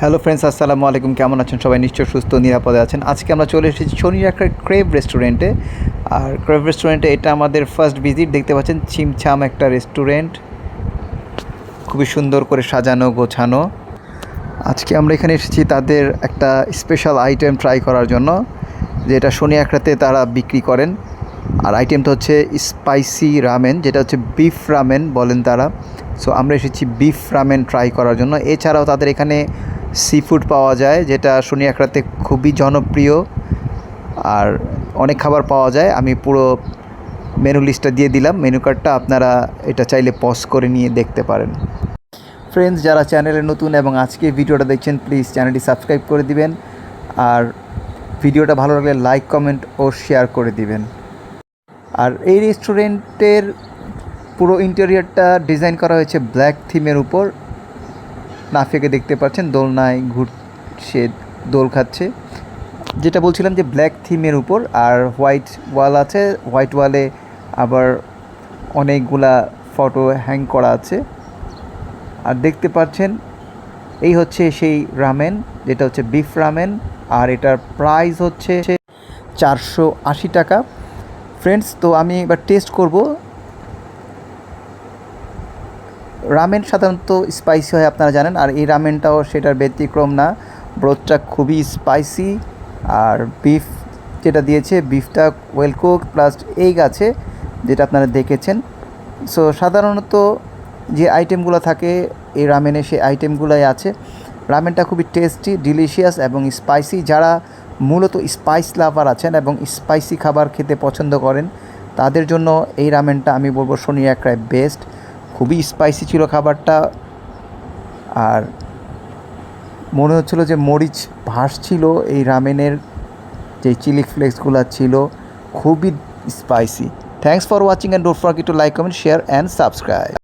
Hello friends, আসসালামু আলাইকুম। কেমন আছেন সবাই? নিশ্চয় সুস্থ নিরাপদে আছেন। আজকে আমরা চলে এসেছি শনির একটা ক্রেভ রেস্টুরেন্টে। আর ক্রেভ রেস্টুরেন্টে এটা আমাদের ফার্স্ট ভিজিট দেখতে পাচ্ছেন ছিমছাম একটা রেস্টুরেন্ট। খুবই সুন্দর করে সাজানো, গোছানো। আজকে আমরা এখানে এসেছি তাদের একটা স্পেশাল আইটেম ট্রাই করার জন্য, যেটা শনি একরাতে তারা বিক্রি করেন। আর আইটেমটা হচ্ছে স্পাইসি রামেন যেটা হচ্ছে বিফ রামেন বলেন তারা। সো আমরা এসেছি বিফ রামেন ট্রাই করার জন্য। এছাড়াও তাদের এখানে সি ফুড পাওয়া যায়, যেটা শনি একরাতে খুবই জনপ্রিয়। আর অনেক খাবার পাওয়া যায়, আমি পুরো মেনু লিস্টটা দিয়ে দিলাম। মেনু কার্ডটা আপনারা এটা চাইলে পজ করে নিয়ে দেখতে পারেন। ফ্রেন্ডস যারা চ্যানেলে নতুন এবং আজকে ভিডিওটা দেখছেন প্লিজ চ্যানেলটি সাবস্ক্রাইব করে দিবেন। আর ভিডিওটা ভালো লাগলে লাইক কমেন্ট ও শেয়ার করে দিবেন। আর এই রেস্টুরেন্টের পুরো ইন্টেরিয়রটা ডিজাইন করা হয়েছে ব্ল্যাক থিমের উপর। নাফিয়াকে দেখতে পাচ্ছেন, দোলনায় ঘুর, সে দোল খাচ্ছে। যেটা বলছিলাম যে ব্ল্যাক থিমের উপর, আর হোয়াইট ওয়াল আছে হোয়াইট ওয়ালে আবার অনেকগুলা ফটো হ্যাং করা আছে। আর দেখতে পাচ্ছেন, এই হচ্ছে সেই রামেন যেটা হচ্ছে বিফ রামেন আর এটার প্রাইস হচ্ছে চারশো আশি টাকা। ফ্রেন্ডস তো আমি এবার টেস্ট করব। রামেন সাধারণত স্পাইসি হয় আপনারা জানেন, আর এই রামেনটাও সেটার ব্যতিক্রম না। ব্রোথটা খুবই স্পাইসি আর বিফ যেটা দিয়েছে বিফটা ওয়েল কুক প্লাস এগ আছে, যেটা আপনারা দেখেছেন। সো সাধারণত যে আইটেমগুলো থাকে, এই রামেনে সেই আইটেমগুলোই আছে। রামেনটা খুবই টেস্টি ডিলিশিয়াস এবং স্পাইসি যারা মূলত স্পাইস লাভার আছেন এবং স্পাইসি খাবার খেতে পছন্দ করেন, তাদের জন্য এই রামেনটা আমি বলব শনি একরায় বেস্ট খুবই স্পাইসি ছিল খাবারটা। আর মনে হচ্ছিল যে মরিচ ভাসছিল এই রামেনের যে চিলি ফ্লেক্সগুলো ছিল, খুবই spicy thanks for watching and don't forget to like comment share and subscribe